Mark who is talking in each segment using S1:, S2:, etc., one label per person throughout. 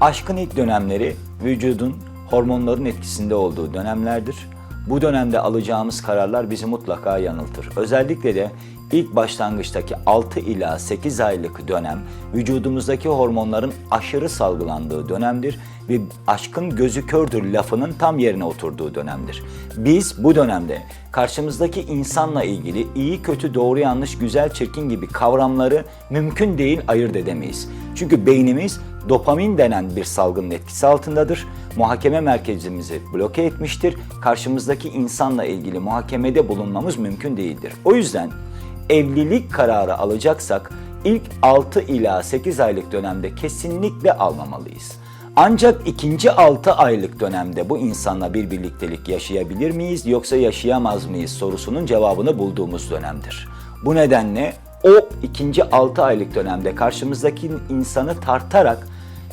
S1: Aşkın ilk dönemleri vücudun hormonların etkisinde olduğu dönemlerdir. Bu dönemde alacağımız kararlar bizi mutlaka yanıltır. Özellikle de ilk başlangıçtaki 6 ila 8 aylık dönem vücudumuzdaki hormonların aşırı salgılandığı dönemdir ve aşkın gözü kördür lafının tam yerine oturduğu dönemdir. Biz bu dönemde karşımızdaki insanla ilgili iyi, kötü, doğru, yanlış, güzel, çirkin gibi kavramları mümkün değil ayırt edemeyiz. Çünkü beynimiz dopamin denen bir salgının etkisi altındadır. Muhakeme merkezimizi bloke etmiştir. Karşımızdaki insanla ilgili muhakemede bulunmamız mümkün değildir. O yüzden evlilik kararı alacaksak ilk 6 ila 8 aylık dönemde kesinlikle almamalıyız. Ancak ikinci 6 aylık dönemde bu insanla bir birliktelik yaşayabilir miyiz yoksa yaşayamaz mıyız sorusunun cevabını bulduğumuz dönemdir. Bu nedenle o ikinci 6 aylık dönemde karşımızdaki insanı tartarak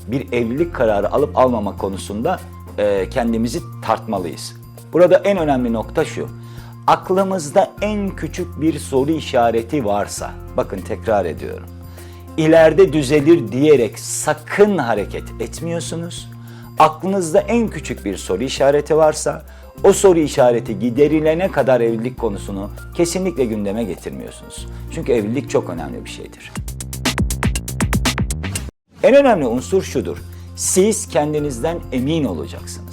S1: bir evlilik kararı alıp almama konusunda kendimizi tartmalıyız. Burada en önemli nokta şu. Aklımızda en küçük bir soru işareti varsa, bakın tekrar ediyorum. İleride düzelir diyerek sakın hareket etmiyorsunuz. Aklınızda en küçük bir soru işareti varsa o soru işareti giderilene kadar evlilik konusunu kesinlikle gündeme getirmiyorsunuz. Çünkü evlilik çok önemli bir şeydir. En önemli unsur şudur. Siz kendinizden emin olacaksınız.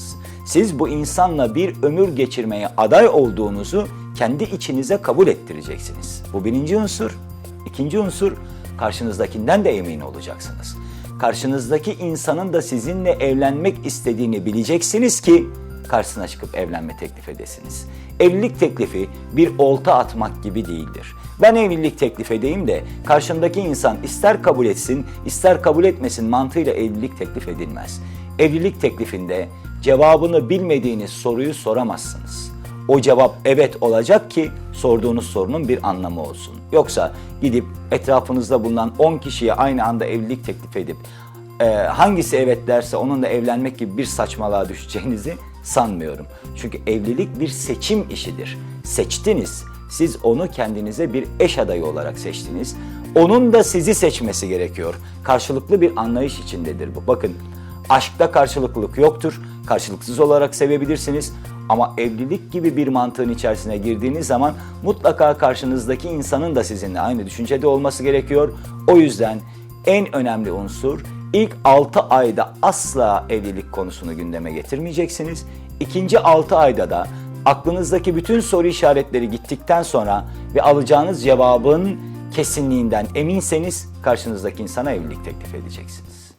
S1: Siz bu insanla bir ömür geçirmeye aday olduğunuzu kendi içinize kabul ettireceksiniz. Bu birinci unsur. İkinci unsur karşınızdakinden de emin olacaksınız. Karşınızdaki insanın da sizinle evlenmek istediğini bileceksiniz ki karşısına çıkıp evlenme teklif edesiniz. Evlilik teklifi bir olta atmak gibi değildir. Ben evlilik teklif edeyim de karşımdaki insan ister kabul etsin, ister kabul etmesin mantığıyla evlilik teklif edilmez. Evlilik teklifinde cevabını bilmediğiniz soruyu soramazsınız. O cevap evet olacak ki sorduğunuz sorunun bir anlamı olsun. Yoksa gidip etrafınızda bulunan 10 kişiye aynı anda evlilik teklif edip e, hangisi evet derse onunla evlenmek gibi bir saçmalığa düşeceğinizi sanmıyorum. Çünkü evlilik bir seçim işidir. Seçtiniz. Siz onu kendinize bir eş adayı olarak seçtiniz. Onun da sizi seçmesi gerekiyor. Karşılıklı bir anlayış içindedir bu. Bakın aşkta karşılıklılık yoktur. Karşılıksız olarak sevebilirsiniz. Ama evlilik gibi bir mantığın içerisine girdiğiniz zaman mutlaka karşınızdaki insanın da sizinle aynı düşüncede olması gerekiyor. O yüzden en önemli unsur ilk 6 ayda asla evlilik konusunu gündeme getirmeyeceksiniz. İkinci 6 ayda da aklınızdaki bütün soru işaretleri gittikten sonra ve alacağınız cevabın kesinliğinden eminseniz karşınızdaki insana evlilik teklif edeceksiniz.